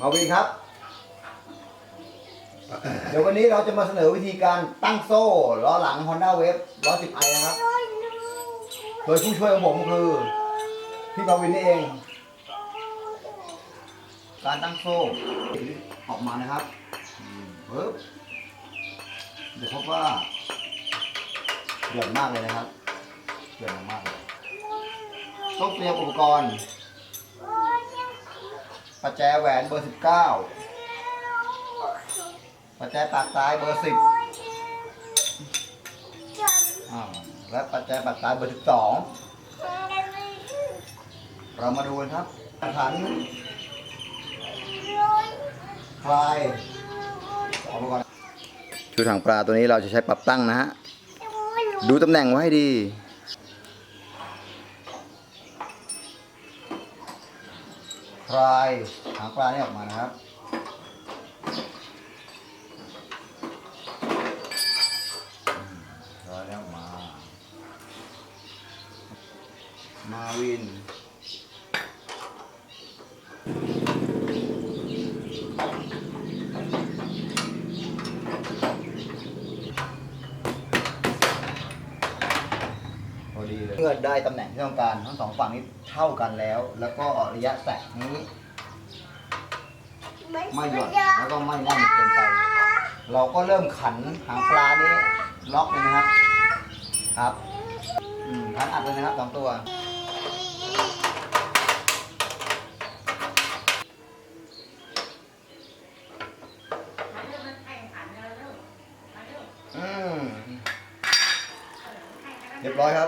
มาวินครับ เดี๋ยววันนี้เราจะมาเสนอวิธีการตั้งโซ่ล้อหลัง Honda Wave 110i นะครับ โดยผู้ช่วยของผมคือ พี่มาวินนี่เอง การตั้งโซ่ออกมานะครับอืมปึ๊บเดี๋ยวพบว่าหย่อนมากเลยนะครับหย่อนมากเลยต้องเตรียมอุปกรณ์ ประแจแหวนเบอร์19ประแจปากซ้ายเบอร์10อ่าและประแจปากซ้ายเบอร์12เรามาดูครับขันคลายเอามาก่อนชูถังปลาตัวนี้เราจะใช้ปรับตั้งนะฮะ ดูตำแหน่งไว้ให้ดี คลายหางปลานี่ออกมานะครับคลายแล้วออกมา มาวิน เลยเมื่อได้ตำแหน่งที่ต้องการทั้งสองฝั่งนี้เท่ากันแล้ว แล้วก็ระยะแตะนี้ ไม่หย่อนแล้วก็ไม่แน่นเกินไป เราก็เริ่มขันหางปลานี้ล็อกเลยนะครับ ครับขันอัดเลยนะครับสองตัวอืมเรียบร้อยครับ